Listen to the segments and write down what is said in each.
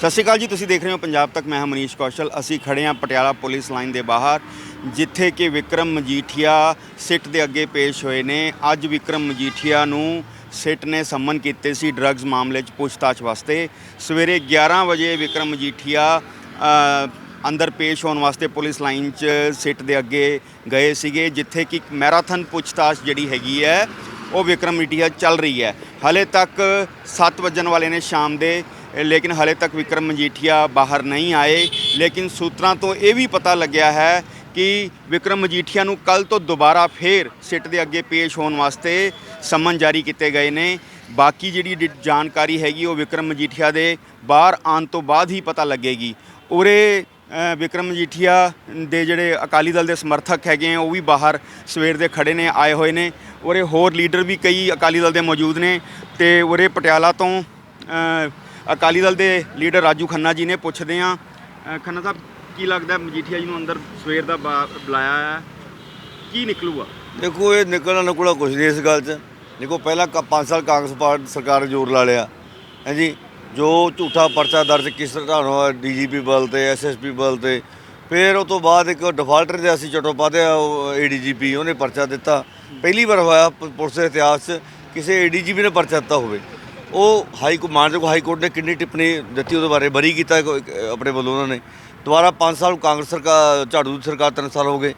ਸਤਿ ਸ਼੍ਰੀ ਅਕਾਲ ਜੀ, ਤੁਸੀਂ ਦੇਖ ਰਹੇ ਹੋ ਪੰਜਾਬ ਤੱਕ, ਮੈਂ ਹਾਂ ਮਨੀਸ਼ ਕੌਸ਼ਲ। ਅਸੀਂ ਖੜੇ ਹਾਂ ਪਟਿਆਲਾ ਪੁਲਿਸ ਲਾਈਨ ਦੇ ਬਾਹਰ, ਜਿੱਥੇ ਕਿ ਵਿਕਰਮ ਮਜੀਠੀਆ ਸਿੱਟ ਦੇ ਅੱਗੇ ਪੇਸ਼ ਹੋਏ ਨੇ। ਅੱਜ ਵਿਕਰਮ ਮਜੀਠੀਆ ਨੂੰ ਸਿੱਟ ਨੇ ਸੰਮਨ ਕੀਤੇ ਸੀ ਡਰੱਗਸ ਮਾਮਲੇ 'ਚ ਪੁੱਛਤਾਛ ਵਾਸਤੇ। ਸਵੇਰੇ 11 ਵਜੇ ਵਿਕਰਮ ਮਜੀਠੀਆ ਅੰਦਰ ਪੇਸ਼ ਹੋਣ ਵਾਸਤੇ ਪੁਲਿਸ ਲਾਈਨ 'ਚ ਸਿੱਟ ਦੇ ਅੱਗੇ ਗਏ ਸੀਗੇ, ਜਿੱਥੇ ਕਿ ਮੈਰਾਥਨ ਪੁੱਛਤਾਛ ਜਿਹੜੀ ਹੈਗੀ ਹੈ, ਉਹ ਵਿਕਰਮ ਮਜੀਠੀਆ ਚੱਲ ਰਹੀ ਹੈ। ਹਲੇ ਤੱਕ 7 ਵਜਣ ਵਾਲੇ ਨੇ ਸ਼ਾਮ ਦੇ। ਲੇਕਿਨ ਹਲੇ ਤੱਕ ਵਿਕਰਮ ਮਜੀਠੀਆ ਬਾਹਰ ਨਹੀਂ ਆਏ। ਲੇਕਿਨ ਸੂਤਰਾਂ ਤੋਂ ਇਹ ਵੀ ਪਤਾ ਲੱਗਿਆ ਹੈ ਕਿ ਵਿਕਰਮ ਮਜੀਠੀਆ ਨੂੰ ਕੱਲ ਤੋਂ ਦੁਬਾਰਾ ਫੇਰ ਸਿੱਟ ਦੇ ਅੱਗੇ ਪੇਸ਼ ਹੋਣ ਵਾਸਤੇ ਸਮਨ ਜਾਰੀ ਕੀਤੇ ਗਏ ਨੇ। ਬਾਕੀ ਜਿਹੜੀ ਡਿ- ਜਾਣਕਾਰੀ ਹੈਗੀ ਉਹ ਵਿਕਰਮ ਮਜੀਠੀਆ ਦੇ ਬਾਹਰ ਆਉਣ ਤੋਂ ਬਾਅਦ ਹੀ ਪਤਾ ਲੱਗੇਗੀ। ਉਰੇ ਵਿਕਰਮ ਮਜੀਠੀਆ ਦੇ ਜਿਹੜੇ ਅਕਾਲੀ ਦਲ ਦੇ ਸਮਰਥਕ ਹੈਗੇ ਆ, ਉਹ ਵੀ ਬਾਹਰ ਸਵੇਰ ਦੇ ਖੜੇ ਨੇ, ਆਏ ਹੋਏ ਨੇ। ਉਰੇ ਹੋਰ ਲੀਡਰ ਵੀ ਕਈ ਅਕਾਲੀ ਦਲ ਦੇ ਮੌਜੂਦ ਨੇ ਤੇ ਉਰੇ ਪਟਿਆਲਾ ਤੋਂ ਅਕਾਲੀ ਦਲ ਦੇ ਲੀਡਰ ਰਾਜੂ ਖੰਨਾ ਜੀ ਨੇ ਪੁੱਛਦੇ ਆ ਖੰਨਾ ਸਾਹਿਬ, ਕੀ ਲੱਗਦਾ ਮਜੀਠੀਆ ਜੀ ਨੂੰ ਅੰਦਰ ਸਵੇਰ ਦਾ ਬੁਲਾਇਆ ਹੈ? ਕੀ ਨਿਕਲੂਗਾ? ਦੇਖੋ, ਇਹ ਨਿਕਲਣਾ ਨਿਕਲਣਾ ਕੁਝ ਨਹੀਂ ਇਸ ਗੱਲ 'ਚ। ਦੇਖੋ, ਪਹਿਲਾਂ 5 ਸਾਲ ਕਾਂਗਰਸ ਪਾਰਟੀ ਸਰਕਾਰ ਜ਼ੋਰ ਲਾ ਲਿਆ। ਹਾਂਜੀ ਜੋ? ਝੂਠਾ ਪਰਚਾ ਦਰਜ ਕਿਸ ਤਰ੍ਹਾਂ ਹੋਇਆ ਡੀਜੀਪੀ ਬਲ ਤੇ ਐਸਐਸਪੀ ਬਲ ਤੇ, ਫਿਰ ਉਹ ਤੋਂ ਬਾਅਦ ਇੱਕ ਡਿਫਾਲਟਰ ਦੇ ਅਸੀਂ ਚਟੋਪਾਧਿਆ ਏਡੀਜੀਪੀ ਉਹਨੇ ਪਰਚਾ ਦਿੱਤਾ। ਪਹਿਲੀ ਵਾਰ ਹੋਇਆ ਪੁਲਿਸ ਦੇ ਇਤਿਹਾਸ 'ਚ, ਕਿਸੇ ਏਡੀਜੀਪੀ ਨੇ ਪਰਚਾ ਦਿੱਤਾ ਹੋਵੇ। ਉਹ ਹਾਈ ਕੋ ਮਾਨਯੋਗ ਹਾਈ ਕੋਰਟ ਨੇ ਕਿੰਨੀ ਟਿੱਪਣੀ ਦਿੱਤੀ, ਉਹਦੇ ਬਾਰੇ ਬਰੀ ਕੀਤਾ ਆਪਣੇ ਵੱਲੋਂ ਉਹਨਾਂ ਨੇ। ਦੁਬਾਰਾ 5 ਸਾਲ ਕਾਂਗਰਸ ਸਰਕਾਰ ਝਾੜੂ ਦੀ ਸਰਕਾਰ 3 ਸਾਲ ਹੋ ਗਏ।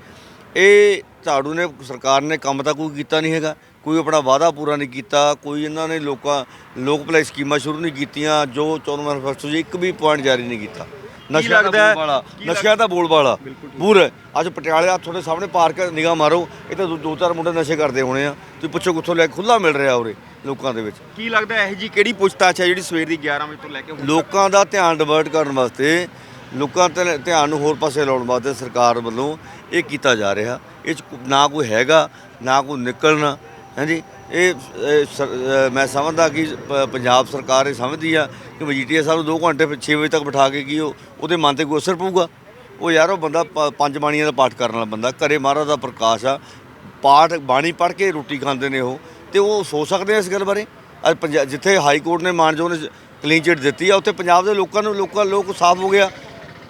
ਇਹ ਝਾੜੂ ਨੇ, ਸਰਕਾਰ ਨੇ ਕੰਮ ਤਾਂ ਕੋਈ ਕੀਤਾ ਨਹੀਂ ਹੈਗਾ। ਕੋਈ ਆਪਣਾ ਵਾਅਦਾ ਪੂਰਾ ਨਹੀਂ ਕੀਤਾ। ਕੋਈ ਇਹਨਾਂ ਨੇ ਲੋਕਾਂ ਲੋਕ ਭਲਾਈ ਸਕੀਮਾਂ ਸ਼ੁਰੂ ਨਹੀਂ ਕੀਤੀਆਂ। ਜੋ 14 ਮੈਨੀਫੈਸਟੋ 'ਚ ਇੱਕ ਵੀ ਪੁਆਇੰਟ ਜਾਰੀ ਨਹੀਂ ਕੀਤਾ। ਨਸ਼ਿਆਂ ਲੱਗਦਾ ਹੈ? ਨਸ਼ਿਆਂ ਦਾ ਬੋਲਬਾਲਾ। ਪੂਰਾ ਅੱਜ ਪਟਿਆਲੇ ਆ ਤੁਹਾਡੇ ਸਾਹਮਣੇ ਪਾਰਕ ਨਿਗਾਹ ਮਾਰੋ। ਇਹ ਤਾਂ ਦੋ- ਦੋ ਚਾਰ ਮੁੰਡੇ ਨਸ਼ੇ ਕਰਦੇ ਹੋਣੇ ਆ। ਤੁਸੀਂ ਪੁੱਛੋ ਕਿੱਥੋਂ ਲੈ ਖੁੱਲਾ ਮਿਲ ਰਿਹਾ ਉਰੇ ਲੋਕਾਂ ਦੇ ਵਿੱਚ। ਕੀ ਲੱਗਦਾ ਇਹ ਜੀ ਕਿਹੜੀ ਪੁੱਛਤਾਛ ਹੈ ਜਿਹੜੀ ਸਵੇਰ ਦੀ 11 ਵਜੇ ਤੋਂ ਲੈ ਕੇ ਹੁਣ? ਲੋਕਾਂ ਦਾ ਧਿਆਨ ਡਿਵਰਟ ਕਰਨ ਵਾਸਤੇ ਲੋਕਾਂ ਤੇ ਧਿਆਨ ਨੂੰ ਹੋਰ ਪਾਸੇ ਲਾਉਣ ਵਾਸਤੇ ਸਰਕਾਰ ਵੱਲੋਂ ਇਹ ਕੀਤਾ ਜਾ ਰਿਹਾ। ਇਹ 'ਚ ਨਾ ਕੋਈ ਹੈਗਾ ਨਾ ਕੋਈ ਨਿਕਲਣਾ। ਹਾਂਜੀ ਇਹ ਸਰ- ਅ, ਮੈਂ ਸਮਝਦਾ ਕਿ ਪ- ਪੰਜਾਬ ਸਰਕਾਰ ਇਹ ਸਮਝਦੀ ਆ ਕਿ ਮਜੀਠੀਆ ਸਾਹਿਬ ਨੂੰ 2 ਘੰਟੇ 6 ਵਜੇ ਤੱਕ ਬਿਠਾ ਕੇ ਕੀ ਉਹ ਉਹਦੇ ਮਨ ਤੇ ਕੋਈ ਅਸਰ ਪਊਗਾ। ਉਹ ਯਾਰ ਉਹ ਬੰਦਾ ਪ- ਪੰਜ ਬਾਣੀਆਂ ਦਾ ਪਾਠ ਕਰਨ ਵਾਲਾ ਬੰਦਾ ਘਰੇ ਮਹਾਰਾਜ ਦਾ ਪ੍ਰਕਾਸ਼ ਆ ਪਾਠ ਬਾਣੀ ਪੜ੍ਹ ਕੇ ਰੋਟੀ ਖਾਂਦੇ ਨੇ ਉਹ ਤੇ ਉਹ ਸੋਚ ਸਕਦੇ ਆ ਇਸ ਗੱਲ ਬਾਰੇ? ਅੱਜ ਪੰਜਾ- ਜਿੱਥੇ ਹਾਈ ਕੋਰਟ ਨੇ ਮਾਨਜੋ ਨੇ ਕਲੀਨ ਚਿਟ ਦਿੱਤੀ ਆ ਉੱਥੇ ਪੰਜਾਬ ਦੇ ਲੋਕਾਂ ਨੂੰ ਲੋਕਾਂ ਲੋਕ ਸਾਫ਼ ਹੋ ਗਿਆ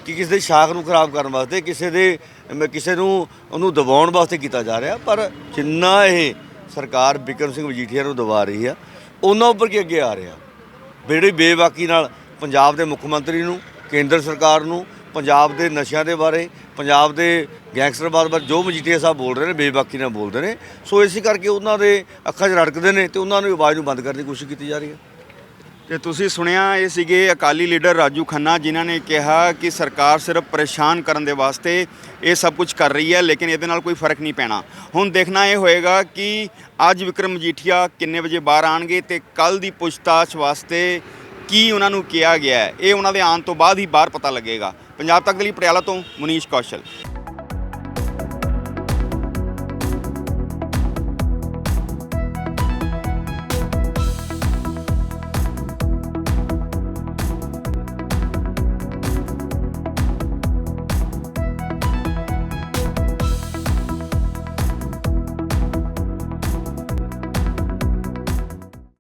ਕਿ ਕਿਸੇ ਦੇ ਸ਼ਾਖ ਨੂੰ ਖਰਾਬ ਕਰਨ ਵਾਸਤੇ ਕਿਸੇ ਦੇ ਮ- ਕਿਸੇ ਨੂੰ ਉਹਨੂੰ ਦਬਾਉਣ ਵਾਸਤੇ ਕੀਤਾ ਜਾ ਰਿਹਾ ਪਰ ਜਿੰਨਾ ਇਹ ਸਰਕਾਰ ਬਿਕਰਮ ਸਿੰਘ ਮਜੀਠੀਆ ਨੂੰ ਦਬਾ ਰਹੀ ਆ, ਉਹਨਾਂ ਉੱਪਰ ਕੀ ਅੱਗੇ ਆ ਰਿਹਾ? ਜਿਹੜੀ ਬੇਬਾਕੀ ਨਾਲ ਪੰਜਾਬ ਦੇ ਮੁੱਖ ਮੰਤਰੀ ਨੂੰ, ਕੇਂਦਰ ਸਰਕਾਰ ਨੂੰ, ਪੰਜਾਬ ਦੇ ਨਸ਼ਿਆਂ ਦੇ ਬਾਰੇ, ਪੰਜਾਬ ਦੇ ਗੈਂਗਸਟਰਵਾਦ ਬਾਰੇ ਜੋ ਮਜੀਠੀਆ ਸਾਹਿਬ ਬੋਲ ਰਹੇ ਨੇ ਬੇਬਾਕੀ ਨਾਲ ਬੋਲਦੇ ਨੇ। ਸੋ ਇਸੇ ਕਰਕੇ ਉਹਨਾਂ ਦੇ ਅੱਖਾਂ 'ਚ ਰੜਕਦੇ ਨੇ ਤੇ ਉਹਨਾਂ ਨੂੰ ਆਵਾਜ਼ ਨੂੰ ਬੰਦ ਕਰਨ ਦੀ ਕੋਸ਼ਿਸ਼ ਕੀਤੀ ਜਾ ਰਹੀ ਹੈ। ਤੇ ਤੁਸੀਂ ਸੁਣਿਆ ਇਹ ਸੀਗੇ ਅਕਾਲੀ ਲੀਡਰ ਰਾਜੂ ਖੰਨਾ ਜਿਨ੍ਹਾਂ ਨੇ ਕਿਹਾ ਕਿ ਸਰਕਾਰ ਸਿਰਫ ਪਰੇਸ਼ਾਨ ਕਰਨ ਦੇ ਵਾਸਤੇ ਇਹ ਸਭ ਕੁਝ ਕਰ ਰਹੀ ਹੈ, ਲੇਕਿਨ ਇਹਦੇ ਨਾਲ ਕੋਈ ਫ਼ਰਕ ਨਹੀਂ ਪੈਣਾ। ਹੁਣ ਦੇਖਣਾ ਇਹ ਹੋਏਗਾ ਕਿ ਅੱਜ ਵਿਕਰਮ ਮਜੀਠੀਆ ਕਿੰਨੇ ਵਜੇ ਬਾਹਰ ਆਣਗੇ ਤੇ ਕੱਲ ਦੀ ਪੁੱਛਤਾਛ ਵਾਸਤੇ ਕੀ ਉਹਨਾਂ ਨੂੰ ਕਿਹਾ ਗਿਆ ਇਹ ਉਹਨਾਂ ਦੇ ਆਉਣ ਤੋਂ ਬਾਅਦ ਹੀ ਬਾਹਰ ਪਤਾ ਲੱਗੇਗਾ। ਪੰਜਾਬ ਤੱਕ ਦੇ ਲਈ ਪਟਿਆਲਾ ਤੋਂ ਮੁਨੀਸ਼ ਕੌਸ਼ਲ।